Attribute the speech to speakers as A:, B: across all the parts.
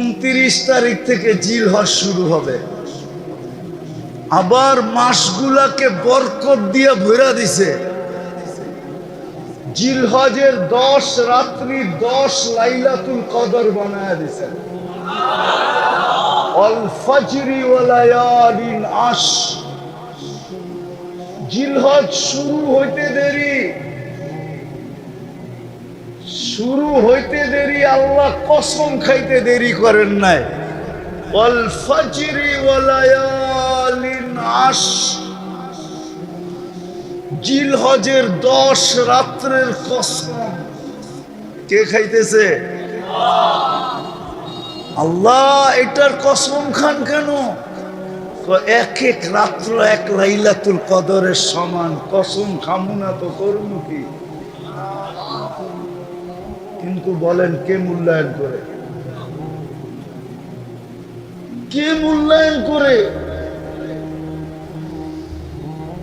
A: উনত্রিশ তারিখ থেকে জিল হজ শুরু হবে। আবার মাসগুলাকে বরকত দিয়ে ভরা দিছে। জিলহজের দশ, রাত্রি দশ লাইলাতুল কদর বানায় দিছে। অল ফজরি আশ জিলহজ শুরু হইতে দেরি। শুরু হইতে দেরি, আল্লাহ কসম খাইতে দেরি করেন নাই। জিলহজের দশ রাত্রের কসম। কে খাইতেছে? আল্লাহ, এটার কসম খান কেন? এক এক রাত্র, এক লাইলাতুল কদরের সমান। কসম খামুনা তো করুন কি? কিন্তু বলেন কে মূল্যায়ন করে? কে মূল্যায়ন করে?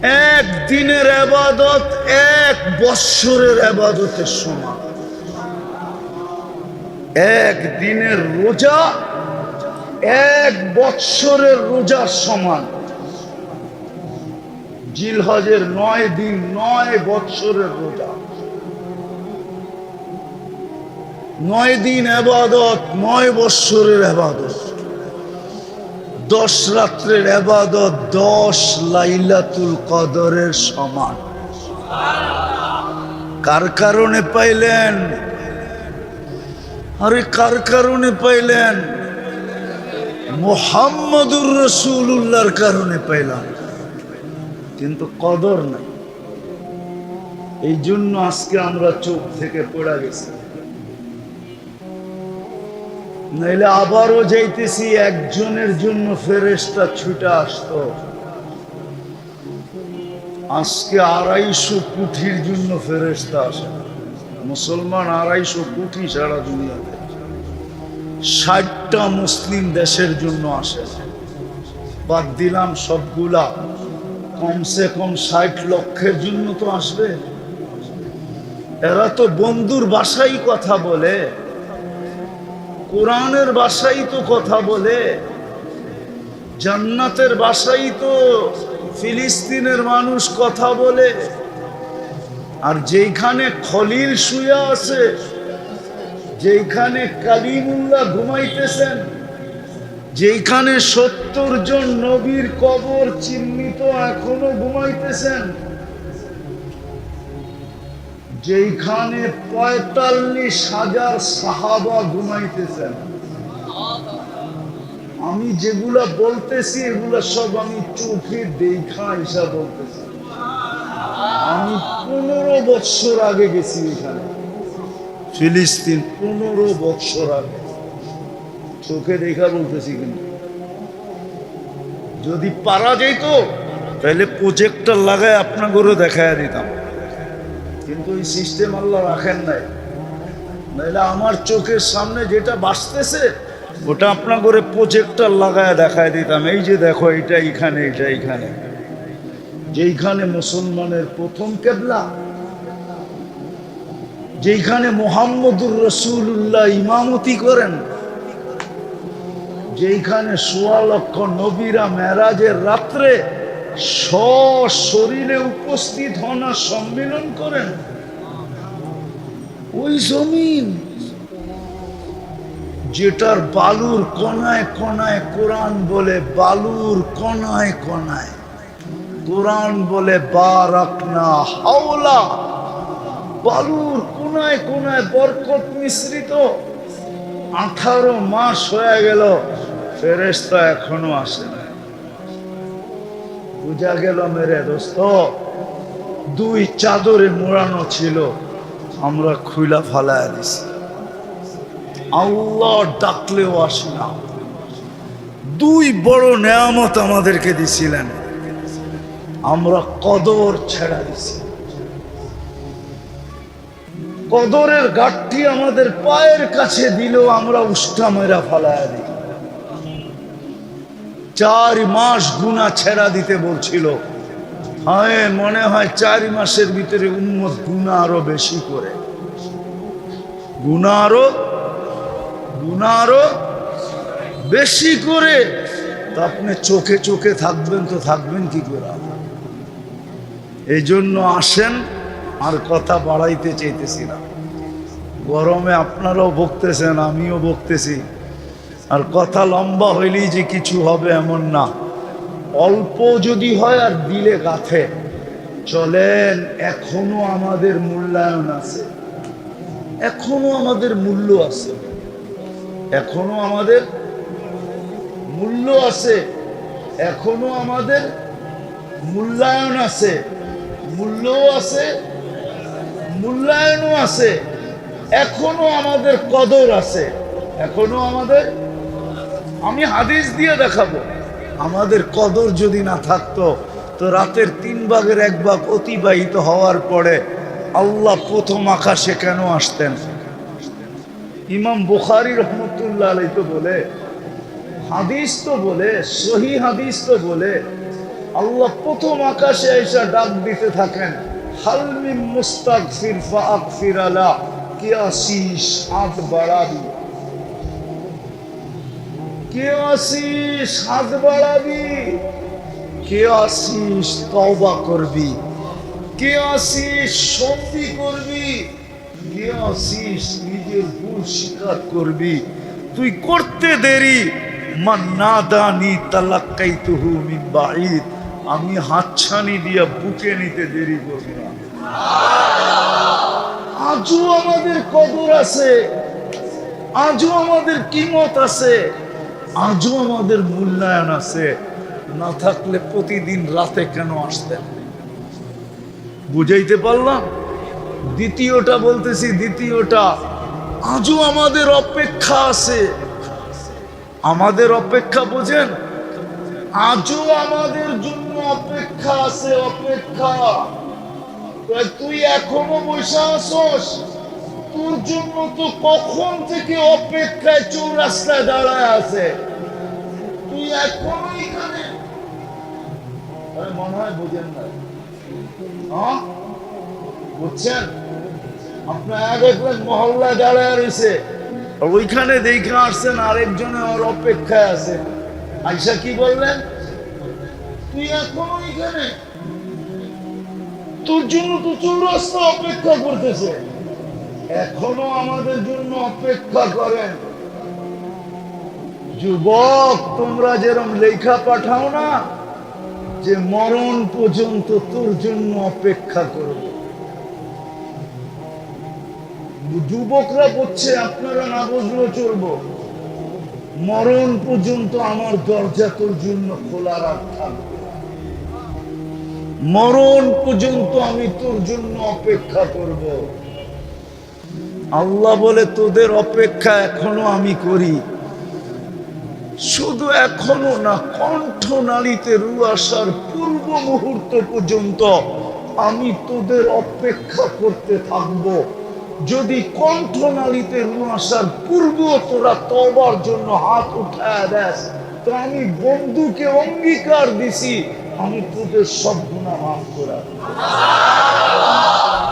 A: এক দিনের আবাদত, এক বৎসরের আবাদতের সমান। এক দিনের রোজা, এক বৎসরের রোজার সমান। জিলহজের নয় দিন, নয় বৎসরের রোজা। নয় দিন আবাদত, নয় বৎসরের আবাদত। দশ রাত্রের আবাদত, দশ লাইলাতুল কদরের সমান। কার কারণে পাইলেন? আরে কার কারণে পাইলেন? মোহাম্মদুর রসুল্লাহর কারণে পাইলাম। কিন্তু কদর নাই। এই জন্য আজকে আমরা চোখ থেকে পড়া গেছি। নাইলে আবারও যাইতেছি, একজনের জন্য ফেরেস্তা ছুটে আসতো। আজকে আড়াইশো কুঠির জন্য ফেরেস্তা আসে। মুসলমান আড়াইশো কুঠি সারা দুনিয়াতে। ষাটটা মুসলিম দেশের জন্য আসে। বাদ দিলাম সবগুলা। কমসে কম ষাট লক্ষের জন্য তো আসবে। এরা তো বন্ধুর বাসাই কথা বলে। কোরআনের বাসাই তো কথা বলে, জান্নাতের বাসাই তো ফিলিস্তিনের মানুষ কথা বলে, আর যেইখানে খলিল শুয়া আছে, যেইখানে কালিমুল্লাহ ঘুমাইতেছেন, যেইখানে সত্তর জন নবীর কবর চিহ্নিত এখনও ঘুমাইতেছেন যেইখানে পঁয়তাল্লিশ হাজার সাহাবা ঘুমাইতেছেন। আমি যেগুলা বলতেছি, এগুলা সব আমি চোখে দেখা হিসাব বলতেছি। আমি পনেরো বৎসর আগে গেছি এখানে। ফিলিস্তিন পনেরো বৎসর আগে। চোখে দেখা বলতেছি কিন্তু। যদি পারা যেত, তাহলে প্রজেক্টর লাগায় আপনাদেরও দেখায় দিতাম। কিন্তু এই সিস্টেম আল্লাহ রাখেন নাই। নাহলে আমার চোখের সামনে যেটা বাঁচতেছে, ওটা আপনা করে প্রজেক্টর লাগায় দেখায় দিতাম। এই যে দেখো এটা এইখানে এটা এইখানে। যেইখানে মুসলমানের প্রথম কেবলা, যেইখানে মোহাম্মদুর রসুল্লাহ ইমামতি করেন, যেইখানে সোয়া লক্ষ নবীরা মেরাজের রাত্রে শরীরে উপস্থিত হন আর সম্মেলন করেন। ওই জমিন যেটার বালুর কণায় কণায় কোরআন বলে, বালুর কণায় কণায়। কোরআন বলে, বারাকনা হাওলা। বালুর কোনায় কোনায় বরকত মিশ্রিত। আঠারো মাস হয়ে গেল ফেরেস্তা এখনও আসে না বুঝা গেল মেরে দোস্ত। দুই চাদরে মোড়ানো ছিল। আমরা খুইলা ফালায় দিছি। আল্লাহ ডাকলেও আসি না। দুই বড় নেয়ামত আমাদেরকে দিছিলেন। আমরা কদর ছেড়া দিছি। কদরের গাঠটি আমাদের পায়ের কাছে দিলেও আমরা উষ্টা মেরা ফালায় চার মাস গুণা ছেড়া দিতে বলছিল। হ্যাঁ মনে হয় চার মাসের ভিতরে উন্মত গুণা আরও বেশি করে। গুণা আরও গুণা আরও বেশি করে। তা আপনি চোখে চোখে থাকবেন তো থাকবেন কি করে? এই জন্য আসেন, আর কথা বাড়াইতে চাইতেছি না। গরমে আপনারাও বকতেছেন, আমিও বকতেছি। আর কথা লম্বা হইলেই যে কিছু হবে এমন না। অল্প যদি হয় আর দিলে গাথে। চলেন, এখনও আমাদের মূল্যায়ন আছে। এখনও আমাদের মূল্য আছে। এখনও আমাদের মূল্য আছে। এখনও আমাদের মূল্যায়ন আছে। মূল্যও আছে, মূল্যায়নও আছে। এখনও আমাদের কদর আছে। এখনও আমাদের আমি হাদিস দিয়ে দেখাবো। আমাদের কদর যদি না থাকতো, তো রাতের তিন ভাগের এক ভাগ অতিবাহিত হওয়ার পরে আল্লাহ প্রথম আকাশে কেন আসতেন? ইমাম বুখারি রহমতুল্লাহ আলাই তো বলে, হাদিস তো বলে সহি হাদিস তো বলে, আল্লাহ প্রথম আকাশে এসে ডাক দিতে থাকেন হালমি মুস্তাক ফিরফা আকফির আলা কে আসিস হাত বাড়াবি। কে আসিস হাত বাড়াবি? কে আসিস তওবা করবি? কে আসিস সন্ধি করবি? কে আসিস নিজের ভুল স্বীকার করবি? তুই করতে দেরি। মান না দানি তালাক্কাই তুহু মিন বাঈদ। আমি হাতছানি দিয়া বুকে নিতে দেরি করব না। আজও আমাদের কদর আছে। আজও আমাদের কিমত আছে। আজও আমাদের মূল্যায়ন আছে। না থাকলে প্রতিদিন রাতে কেন আসতেন বুঝাইতে পারলাম? দ্বিতীয়টা বলতেছি, দ্বিতীয়টা। আজও আমাদের অপেক্ষা আছে। আমাদের অপেক্ষা বোঝেন? আজও আমাদের জন্য অপেক্ষা আছে, অপেক্ষা। তুই এখনও বসে আসস তো কখন থেকে অপেক্ষায় দাঁড়ায় আছে? তুই এখনও মনে হয় বোঝেন না। হ্যাঁ? বুঝছেন? আপনার এক একজন মহল্লায় দাঁড়ায় রয়েছে। ওইখানে দেখে আসছেন আরেকজনে ওর অপেক্ষায় আছে। আইসা কি বললেন? তুই এখনও এখানে? তোর জন্য তো চৌরাস্তা অপেক্ষা করতেছে। এখনও আমাদের জন্য অপেক্ষা করেন। যুবক, তোমরা যেরকম লেখা পাঠাও না, যে মরণ পর্যন্ত তোর জন্য অপেক্ষা করব। যুবকরা বলছে, আপনারা না বুঝলেও চলবো। মরণ পর্যন্ত আমার দরজা তোর জন্য খোলা রাখ। থাকবে মরণ পর্যন্ত আমি তোর জন্য অপেক্ষা করব। আল্লাহ বলে, তোদের অপেক্ষা এখনও আমি করি। শুধু এখনও না কণ্ঠ নালীতে রু আসার পূর্ব মুহূর্ত পর্যন্ত আমি তোদের অপেক্ষা করতে থাকব। যদি কণ্ঠ নালীতে রু আসার পূর্ব তোরা তবার জন্য হাত উঠায় দেস, তো আমি বন্ধুকে অঙ্গীকার দিছি, আমি তোদের সব গুণা মাফ করা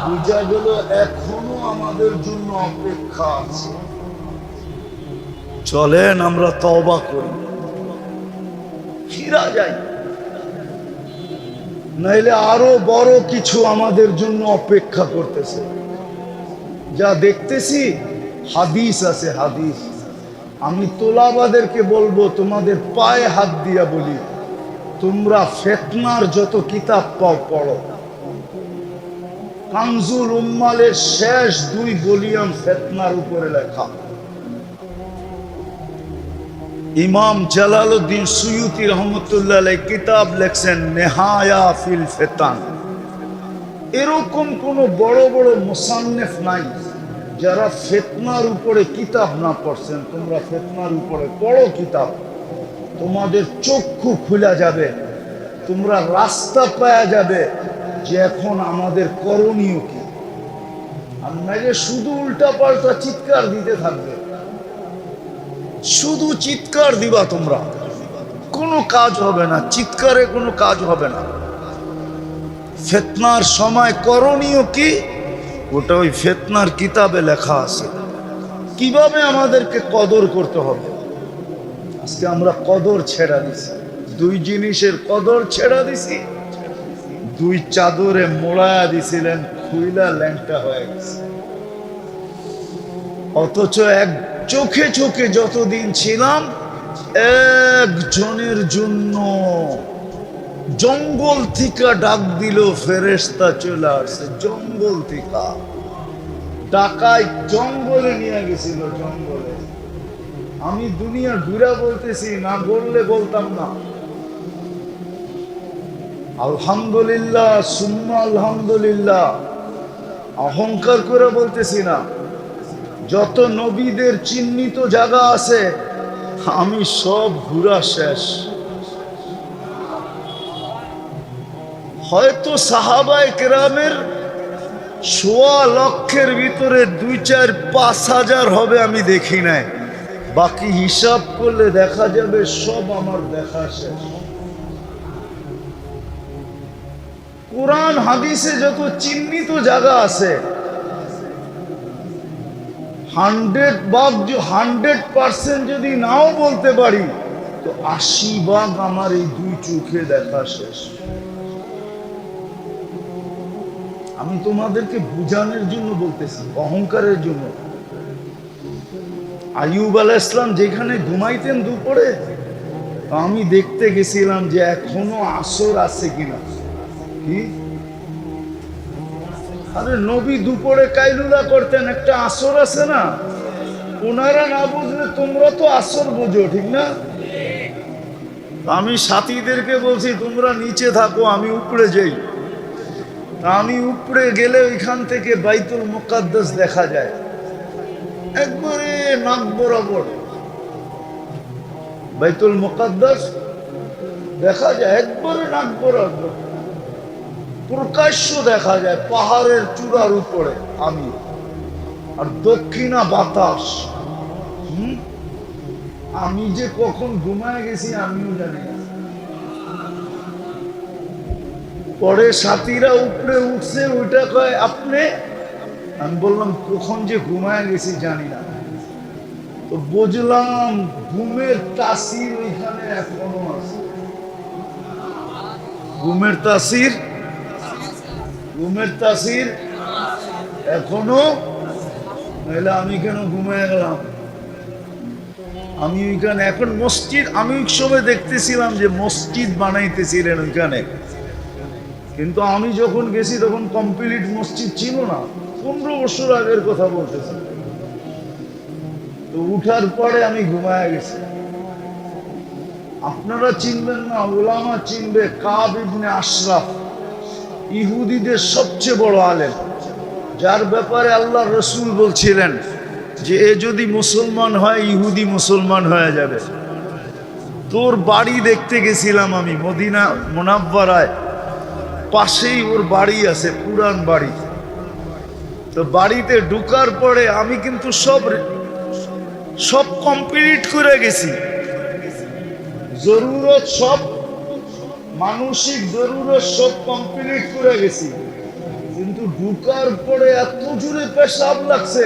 A: বুঝা গেল, এখনও আমাদের জন্য অপেক্ষা আছে। চলেন আমরা তবা করি। ফিরা যাই। নাইলে আরও বড় কিছু আমাদের জন্য অপেক্ষা করতেছে। যা দেখতেছি হাদিস আছে হাদিস। আমি তোলাবাদেরকে বলব তোমাদের পায়ে হাত দিয়া বলি তোমরা ফেতনার যত কিতাব পাও পড়ো। কানজুল উম্মালের শেষ দুই ভলিউম ফেতনার উপরে লেখা। ইমাম জালালউদ্দিন সুয়ুতি রহমতুল্লাহ কিতাব লেখছেন, নেহায়া ফিল ফেতান। এরকম কোন বড় বড় মুসান্নেফ নাই, যারা ফেতনার উপরে কিতাব না পড়ছেন। তোমরা ফেতনার উপরে পড়ো কিতাব। তোমাদের চক্ষু খুলে যাবে, তোমরা রাস্তা পাওয়া যাবে যে এখন আমাদের করণীয় কি? নাইলে শুধু উল্টা পাল্টা চিৎকার দিতে থাকবে। শুধু চিৎকার দিবা তোমরা। কোনো কাজ হবে না, চিৎকারে কোনো কাজ হবে না। ফেতনার সময় করণীয় কি? ওটা ওই ফেতনার কিতাবে লেখা আছে। কীভাবে আমাদেরকে কদর করতে হবে? আজকে আমরা কদর ছেড়া দিছি। দুই জিনিসের কদর ছেড়া দিছি। দুই চাদরে মোড়ায়া দিছিলেন, খুইলা ল্যাংটা হয়ে গেছে। অথচ এক চোখে চোখে যতদিন ছিলাম, একজনের জন্য জঙ্গল থেকে ডাক দিল ফেরেস্তা চলে আসছে। জঙ্গল থেকে। ডাকায় জঙ্গলে নিয়ে গেছিল, জঙ্গলে। আমি দুনিয়া ঘুরা বলতেছি, না বললে বলতাম না। আলহামদুলিল্লাহ, সুম্মা আলহামদুলিল্লাহ। অহংকার করে বলতেছি না। যত নবীদের চিহ্নিত জায়গা আছে, আমি সব ঘুরা শেষ। হয়তো সাহাবায় কেরামের সোয়া লক্ষের ভিতরে দুই চার পাঁচ হাজার হবে আমি দেখি নাই। বাকি হিসাব করলে দেখা যাবে সব আমার দেখা শেষ। কোরআন, হাদিসে যত চিহ্নিত জায়গা আছে, হান্ড্রেড ভাগ হান্ড্রেড পার্সেন্ট যদি নাও বলতে পারি, তো আশি ভাগ আমার এই দুই চোখে দেখা শেষ। আমি তোমাদেরকে বুঝানোর জন্য বলতেছি, অহংকারের জন্য। আইয়ুব আলাহ ইসলাম যেখানে ঘুমাইতেন দুপুরে আমি দেখতে গেছিলাম যে এখনও আসর আছে কিনা। আরে নবী দুপুরে কাইলুলা করতেন, একটা আসর আছে না? ওনারা না বুঝলে তোমরা তো আসর বুঝো, ঠিক না? আমি সাথীদেরকে বলছি, তোমরা নিচে থাকো, আমি উপরে যাই। আমি উপরে গেলে ওইখান থেকে বাইতুল মুকাদ্দাস দেখা যায়। একবারে নাক বরাবর। বাইতুল মুকাদ্দাস দেখা যায়, একবারে নাক বরাবর। প্রকাশ্য দেখা যায় পাহাড়ের চূড়ার উপরে, আমি। আর দক্ষিণা বাতাস? আমি যে কখন ঘুমায় গেছি, আমিও জানি পরে সাথীরা উপরে উঠছে ওইটা কয়, আপনি? আমি বললাম, কখন যে ঘুমায় গেছি, জানি না। তো বুঝলাম, ঘুমের তাসির ওইখানে এখনও আছে। ঘুমের তাসির ঘুমের তাসির এখনও? নাহলে আমি কেন ঘুমায় গেলাম? আমি ওইখানে, এখন মসজিদ, আমি ওই সময় দেখতেছিলাম যে মসজিদ বানাইতেছিলেন ওইখানে। কিন্তু আমি যখন গেছি তখন কমপ্লিট মসজিদ ছিল না। পনেরো বছর আগের কথা বলতেছি। তো উঠার পরে আমি ঘুমায় গেছি। আপনারা চিনবেন না, ওলামা চিনবে, কাব ইবনে আশরাফ। ইহুদিদের সবচেয়ে বড় আলেম। যার ব্যাপারে আল্লাহ রসুল বলছিলেন যে, এ যদি মুসলমান হয়, ইহুদি মুসলমান হয়ে যাবে। তোর বাড়ি দেখতে গেছিলাম আমি, মদিনা মোনাব্বারায়। পাশেই ওর বাড়ি আছে, পুরান বাড়ি। তো বাড়িতে ঢুকার পরে আমি কিন্তু সব সব কমপ্লিট করে গেছি। জরুরত সব মানসিক জরুরত সব কমপ্লিট করে গেছি। কিন্তু ঢুকার পরে এত জোরে পেশাব লাগছে।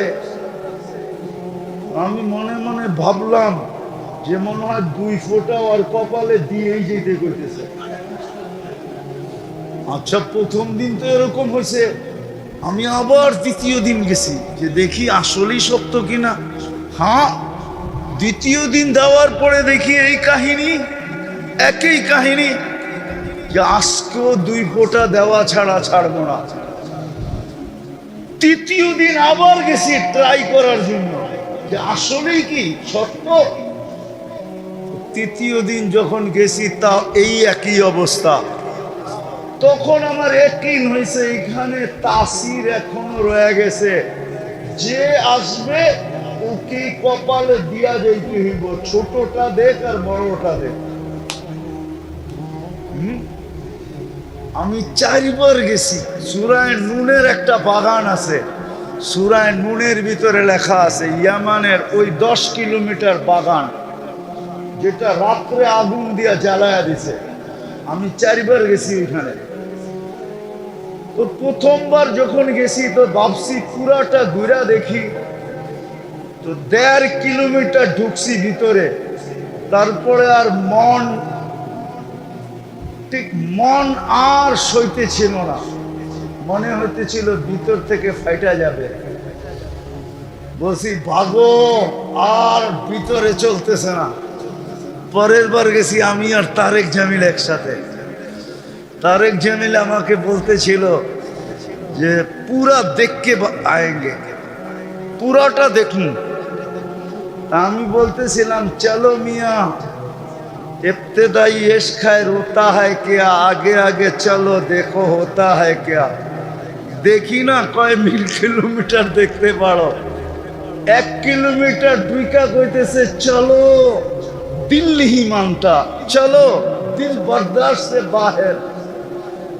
A: আমি মনে মনে ভাবলাম যে মনে হয় দুই ফোঁটা আর কপালে দিয়েই যেতে করতেছে আচ্ছা প্রথম দিন তো এরকম হয়েছে। আমি আবার দ্বিতীয় দিন গেছি যে দেখি আসলেই সত্য কিনা। হ্যাঁ দ্বিতীয় দিন দেওয়ার পরে দেখি এই কাহিনী, একই কাহিনী যে আজকেও দুই ফোঁটা দেওয়া ছাড়া ছাড়বো না। তৃতীয় দিন আবার গেছি ট্রাই করার জন্য। যে আসলেই কি সত্য? তৃতীয় দিন যখন গেছি তা এই একই অবস্থা। তখন আমার একই হয়েছে, এখানে তাসির এখনও রয়ে গেছে। যে আসবে, ওকে কপালে দিয়া যাইতে হইব। ছোটটা দেখ আর বড়টা দেখ। হুম? আমি চারবার গেছি। সুরায় নুনের একটা বাগান আছে। সুরায় নুনের ভিতরে লেখা আছে, ইয়ামানের ওই দশ কিলোমিটার বাগান, যেটা রাত্রে আগুন দিয়া জ্বালায়া দিছে। আমি চারবার গেছি ওইখানে। তো প্রথমবার যখন গেছি, তো ভাবছি পুরাটা ঘুরা দেখি। তো দেড় কিলোমিটার ঢুকছি ভিতরে। তারপরে আর মন ঠিক মন আর সইতেছিল না মনে হইতেছিল ভিতর থেকে ফাইটা যাবে। বলছি, ভাগো, আর ভিতরে চলতেছে না। পরের বার গেছি আমি আর তারেক জামিল একসাথে। তারেক জামিল আমাকে বলতেছিল যে, পুরা দেখকে আয়েঙ্গে। পুরাটা দেখুন আমি বলতেছিলাম, চলো মিয়া इब्तदाई इश्क खैर होता है क्या आगे आगे चलो देखो होता है क्या দেখি না কয় মিল কিলোমিটার দেখতে পারো এক কিলোমিটার দুইকা কইতেছে চলো দিল্লি হিমানটা চলো দিল বরদার সে বাহের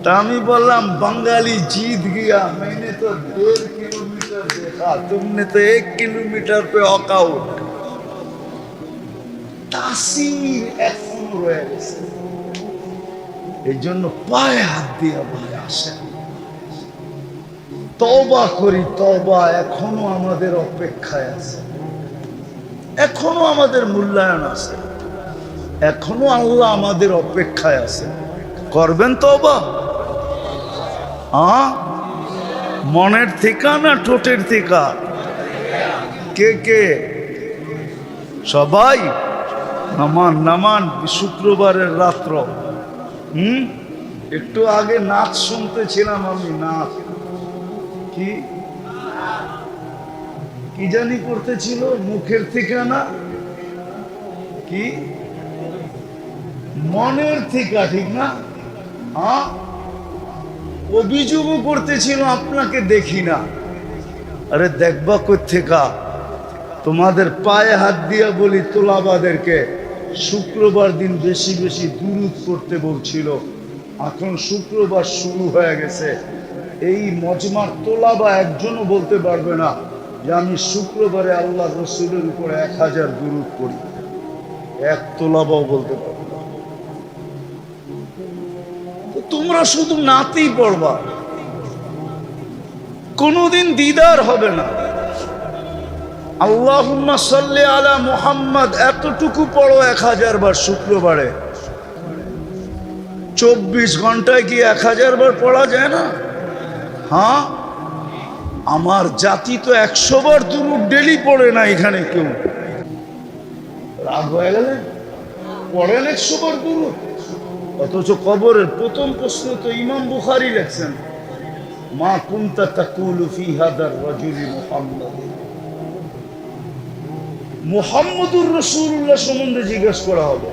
A: তা আমি বললাম बंगाली जीत गया मैंने तो डेढ़ किलोमीटर देखा तुमने तो एक किलोमीटर पे वॉकआउट তাসির এখনও রয়ে এই জন্য পায়ে হাত দিয়ে বলে, আসেন। তবা করি তবা এখনও আমাদের অপেক্ষায় আছে। এখনও আমাদের মূল্যায়ন আছে। এখনও আল্লাহ আমাদের অপেক্ষায় আছে। করবেন তবা হ্যাঁ মনের থিকা না ঠোঁটের থিকা কে কে? সবাই? নামান নামান শুক্রবারের রাত্র। হুম? একটু আগে নাচ শুনতেছিলাম আমি, নাচ। কি? কি জানি করতেছিল? মুখের ঠিকানা? কি? মনের ঠিকা, ঠিক না? হ্যাঁ? অভিযোগও করতেছিল, আপনাকে দেখি না। আরে দেখবা কোথেকা তোমাদের পায়ে হাত দিয়া বলি তোলাবাদেরকে। শুক্রবার দিন বেশি বেশি দুরুদ করতে বলছিল। এখন শুক্রবার শুরু হয়ে গেছে। এই মজমার তোলা বা একজনও বলতে পারবে না যে আমি শুক্রবারে আল্লাহ রসুলের উপরে এক হাজার দুরুদ করি এক তোলাবাও বলতে পারবে না। তোমরা শুধু নাতেই পড়বা। কোনোদিন দিদার হবে না। আল্লাহুম্মা সাল্লি আলা মুহাম্মদ, এতটুকু পড়ো এক হাজার বার শুক্রবারে। চব্বিশ ঘন্টায় কি এক হাজার বার পড়া যায় না? হ্যাঁ? আমার জাতি তো একশো বার দুরুদ ডেলি পড়ে না এখানে কেউ। রাগ হয়ে গেলে পড়েন একশো বার দুরুদ। অথচ কবরের প্রথম প্রশ্ন তো ইমাম বুখারি লেখছেন, মা কুন্তা তাকুলু ফি হাদার রাজুলি মুহাম্মদ মুহাম্মদুর রসুল্লাহ সম্বন্ধে জিজ্ঞেস করা হবে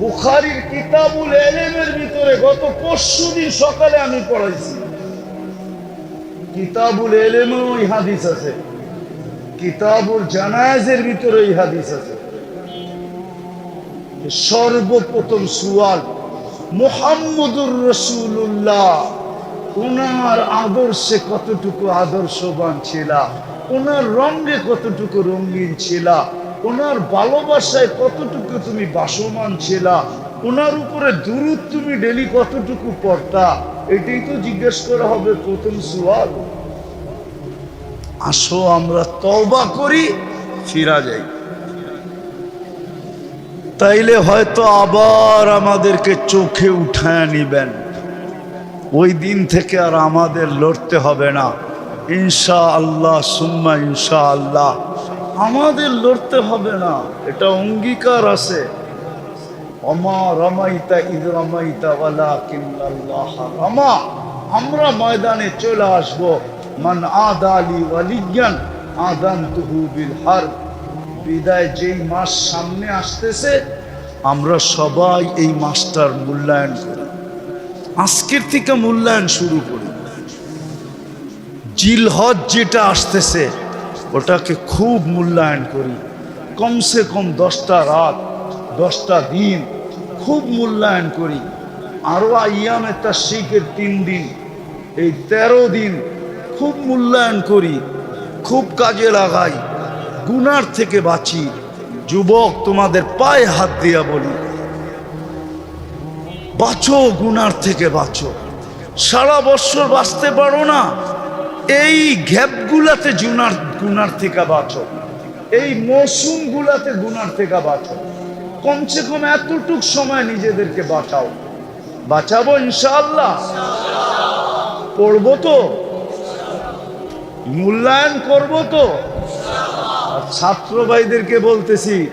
A: বুখারির কিতাবুল এলেমের ভিতরে গত পরশু দিন সকালে আমি পড়াইছি। কিতাবুল এলেমেও ওই হাদিস আছে। কিতাবুল জানায়াজের ভিতরে ওই হাদিস আছে। সর্বপ্রথম সুয়াল, মোহাম্মদুর রসুল্লাহ ওনার আদর্শে কতটুকু আদর্শবান ছিলা ওনার রঙে কতটুকু রঙিন ছিলা, ওনার ভালোবাসায় কতটুকু তুমি বাসমান ছিলা, ওনার উপরে দূরত তুমি ডেলি কতটুকু পড়তা এটাই তো জিজ্ঞেস করা হবে প্রথম সুয়াল আসো, আমরা তবা করি, ফিরা যাই। তাইলে হয়তো আবার আমাদেরকে চোখে উঠায় নিবেন। ওই দিন থেকে আর আমাদের লড়তে হবে না। ইনশা আল্লাহ সুম্মা ইনশা আল্লাহ আমাদের লড়তে হবে না, এটা অঙ্গীকার আছে। অমা রমাইতা রমাইতা ওয়ালা রমা। আমরা ময়দানে চলে আসব বিদায় যেই সামনে আসতেছে, আমরা সবাই এই মাসটার মূল্যায়ন করি। আজকের থেকে মূল্যায়ন শুরু করি। জিলহজ যেটা আসতেছে, ওটাকে খুব মূল্যায়ন করি। কমসে কম দশটা রাত, দশটা দিন খুব মূল্যায়ন করি। আরও ইয়ামে তার শিখের তিন দিন, এই তেরো দিন খুব মূল্যায়ন করি, খুব কাজে লাগাই, গুনার থেকে বাঁচি। যুবক, তোমাদের পায়ে হাত দিয়া বলি, বাঁচো, গুনার থেকে বাঁচো। সারা বছর বাঁচতে পারো না এই গ্যাপগুলাতে জুনার গুনার থেকে বাঁচো। এই মৌসুম গুলাতে গুনার থেকে বাঁচো। কমসে কম এতটুক সময় নিজেদেরকে বাঁচাও। বাঁচাবো ইনশাআল্লাহ। পড়ব তো। মূল্যায়ন করব তো। ছাত্র ভাইদেরকে বলতেছি,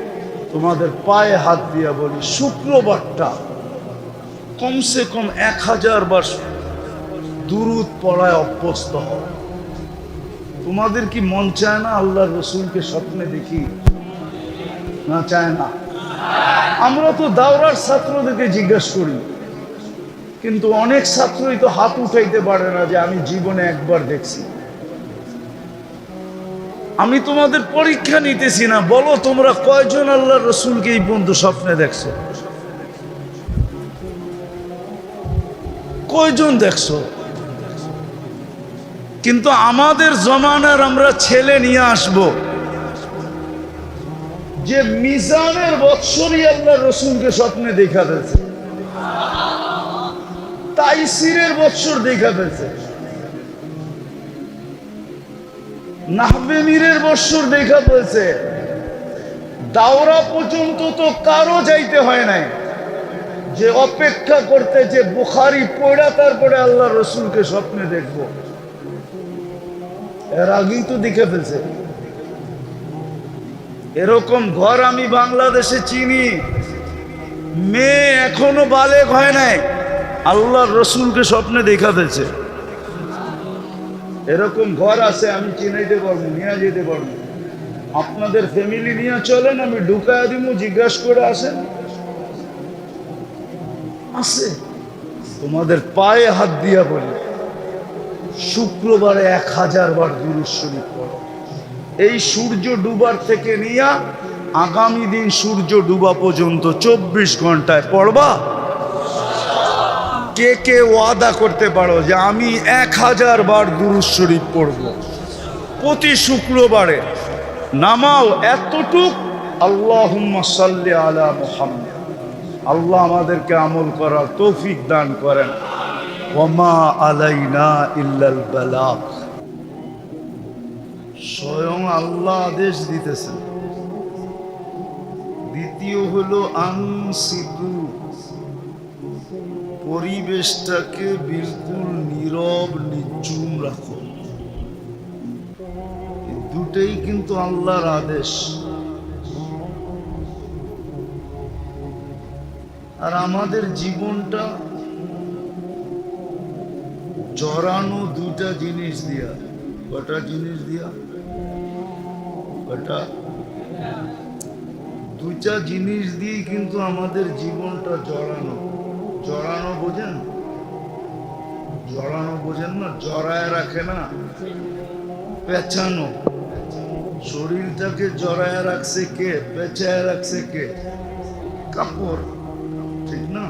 A: তোমাদের পায়ে হাত দিয়া বলি, শুক্রবারটা কমসে কম এক হাজার বার দুরুদ পড়ায় অভ্যস্ত হও। তোমাদের কি মন চায় না আল্লাহ রসুলকে স্বপ্নে দেখি? না চায় না। আমরা তো দাওরার ছাত্রদেরকে জিজ্ঞেস করি, কিন্তু অনেক ছাত্রই তো হাত উঠাইতে পারে না যে আমি জীবনে একবার দেখছি। আমি তোমাদের পরীক্ষা নিতেছি না, বলো তোমরা কয়জন আল্লাহ রসুলকে এই বন্ধু স্বপ্নে দেখছ? কয়জন দেখছ? কিন্তু আমাদের জমানার আমরা ছেলে নিয়ে আসব। যে মিজানের বৎসরই আল্লাহ রসুলকে স্বপ্নে দেখা ফেলছে তাইসিরের বৎসর দেখা ফেলছে নাহবে বৎসর দেখা ফেলছে দাওরা পর্যন্ত তো কারও যাইতে হয় নাই। যে অপেক্ষা করতে যে বুখারি পড়া, তারপরে আল্লাহ রসুলকে স্বপ্নে দেখব। এর আগেই তো দেখে ফেলছে। এরকম ঘর আমি বাংলাদেশে চিনি। মেয়ে এখনও বালেক হয় নাই। আল্লাহ রসুলকে স্বপ্নে দেখা ফেলছে। এরকম ঘর আছে, আমি চিনাইতে পারব, নিয়ে যেতে পারব। আপনাদের ফ্যামিলি নিয়ে চলেন, আমি ঢুকায় দিব জিজ্ঞাসা করে আসেন। আছে। তোমাদের পায়ে হাত দিয়া বলি। শুক্রবারে এক হাজার বার দুরুদ শরীফ পড়ো। এই সূর্য ডুবার থেকে নিয়ে আগামী দিন সূর্য ডুবা পর্যন্ত চব্বিশ ঘন্টায় পড়বা। কে কে ওয়াদা করতে পারো যে আমি এক হাজার বার দুরুদ শরীফ পড়ব? প্রতি শুক্রবারে নামাও এতটুক। আল্লাহ সাল্লি আলা মোহাম্মদ। আল্লাহ আমাদেরকে আমল করার তৌফিক দান করেন। ওমা আলাইনা ইল্লাল বালাগ স্বয়ং আল্লাহ আদেশ দিতেছেন। দ্বিতীয় হলো আনসিতু পরিবেশটাকে বিলকুল নীরব নিচুম রাখো। দুটেই কিন্তু আল্লাহর আদেশ। আর আমাদের জীবনটা জড়ানো দুটা জিনিস দিয়া। কটা জিনিস দিয়া? কটা? দুটা জিনিস দিয়ে কিন্তু আমাদের জীবনটা জড়ানো। জড়ানো বোঝেন? জড়ানো বোঝেন না, জড়ায় রাখে না। পেঁচানো। শরীরটাকে জড়ায় রাখছে কে? পেঁচায় রাখছে কে? কাপড়। ঠিক না?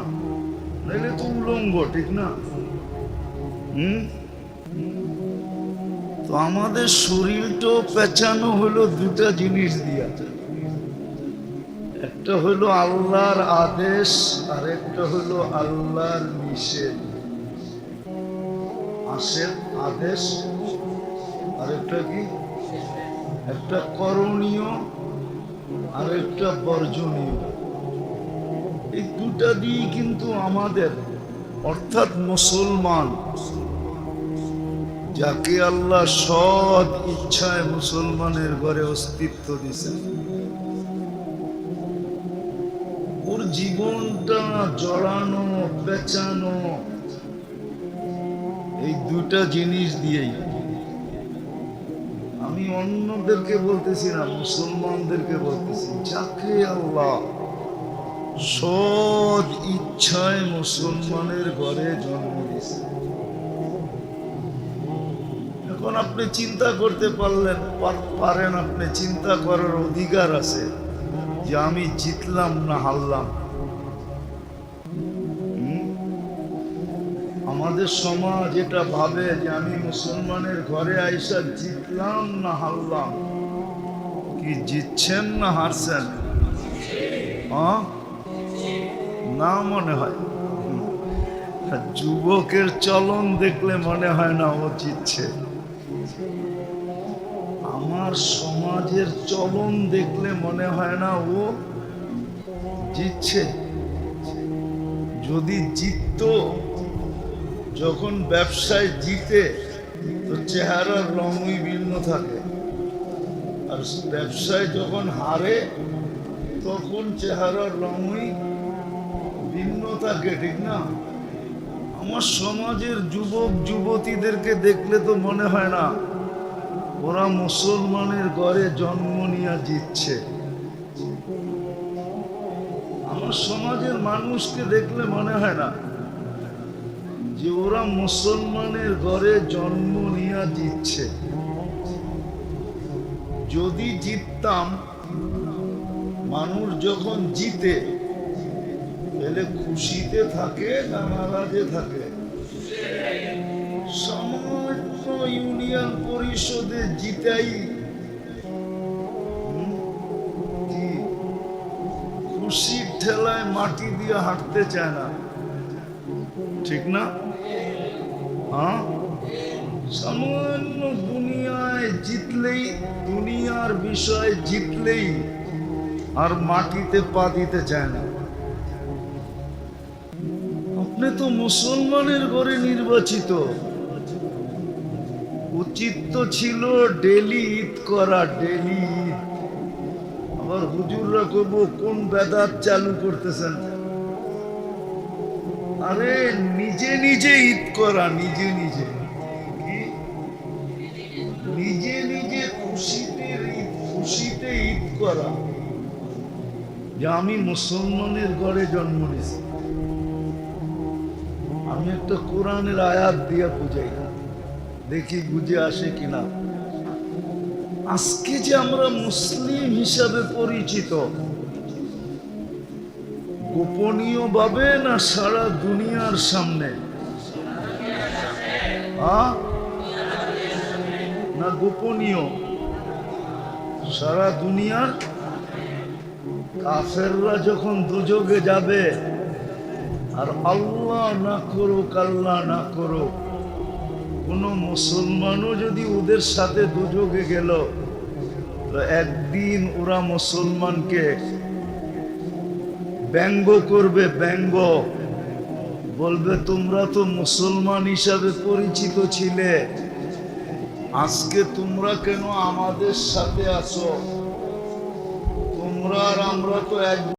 A: নাহলে তো উলঙ্গ, ঠিক না? তো আমাদের শরীরটাও পেঁচানো হলো দুটা জিনিস দিয়া। একটা হলো আল্লাহর আদেশ আর একটা হলো আল্লাহর নিষেধ। আসের আদেশ আর একটা কি? একটা করণীয় আর একটা বর্জনীয়। এই দুটা দিয়ে কিন্তু আমাদের অর্থাৎ মুসলমান, যাকে আল্লাহ সৎ ইচ্ছায় মুসলমানের ঘরে অস্তিত্ব দিছেন ওর জীবনটা জড়ানো, পেঁচানো, এই দুটা জিনিস দিয়েই। আমি অন্যদেরকে বলতেছি না, মুসলমানদেরকে বলতেছি, যাকে আল্লাহ সৎ ইচ্ছায় মুসলমানের ঘরে জন্ম দিয়েছে। এখন আপনি চিন্তা করতে পারলেন পারেন আপনি, চিন্তা করার অধিকার আছে যে আমি জিতলাম না হারলাম। আমাদের সমাজ এটা ভাবে যে আমি মুসলমানের ঘরে আইসা জিতলাম না হারলাম। কি জিতছেন না হারছেন? হ্যাঁ? না মনে হয়। যুবকের চলন দেখলে মনে হয় না ও আমার আমার সমাজের চলন দেখলে মনে হয় না ও জিতছে যদি জিতত, যখন ব্যবসায় জিতে, তো চেহারার রঙই ভিন্ন থাকে। আর ব্যবসায় যখন হারে, তখন চেহারার রঙই ভিন্ন থাকে ঠিক না? আমার সমাজের যুবক, যুবতীদেরকে দেখলে তো মনে হয় না, ওরা মুসলমানের ঘরে জন্ম নিয়ে জিতছে। আমার সমাজের মানুষকে দেখলে মনে হয় না যে ওরা মুসলমানের ঘরে জন্ম নিয়ে জিতছে। যদি জিততাম, মানুষ যখন জিতে তাহলে খুশিতে থাকে না নারাজে থাকে? সামান্য ইউনিয়ন পরিষদে জিতাই। খুশির ঠেলায় মাটি দিয়ে হাঁটতে চায় না। ঠিক না? হ্যাঁ? সামান্য দুনিয়ায় জিতলেই, দুনিয়ার বিষয়ে জিতলেই আর মাটিতে পা দিতে চায় না। আপনি তো মুসলমানের ঘরে নির্বাচিত। উচিত তো ছিল ডেলি ঈদ করা ডেলি ঈদ আবার হুজুররা কব কোন বেদাত চালু করতেছেন? আরে, নিজে নিজে ঈদ করা, নিজে নিজে। নিজে নিজে খুশিতে ঈদ খুশিতে ঈদ করা। যে আমি মুসলমানের ঘরে জন্ম নিয়েছি। আমি একটা কোরআনের আয়াত দিয়ে বুঝাই। দেখি বুঝে আসে কিনা। আজকে যে আমরা মুসলিম হিসাবে পরিচিত গোপনীয় ভাবে না সারা দুনিয়ার সামনে? না গোপনীয়? সারা দুনিয়ার কাফেররা যখন দুযোগে যাবে আর আল্লাহ না করুক, আল্লাহ না করুক। কোন মুসলমানও যদি ওদের সাথে দুযোগে গেল একদিন ওরা মুসলমানকে ব্যঙ্গ করবে, ব্যঙ্গ। বলবে, তোমরা তো মুসলমান হিসাবে পরিচিত ছিলে। আজকে তোমরা কেন আমাদের সাথে আছো? তোমরা আর আমরা তো এক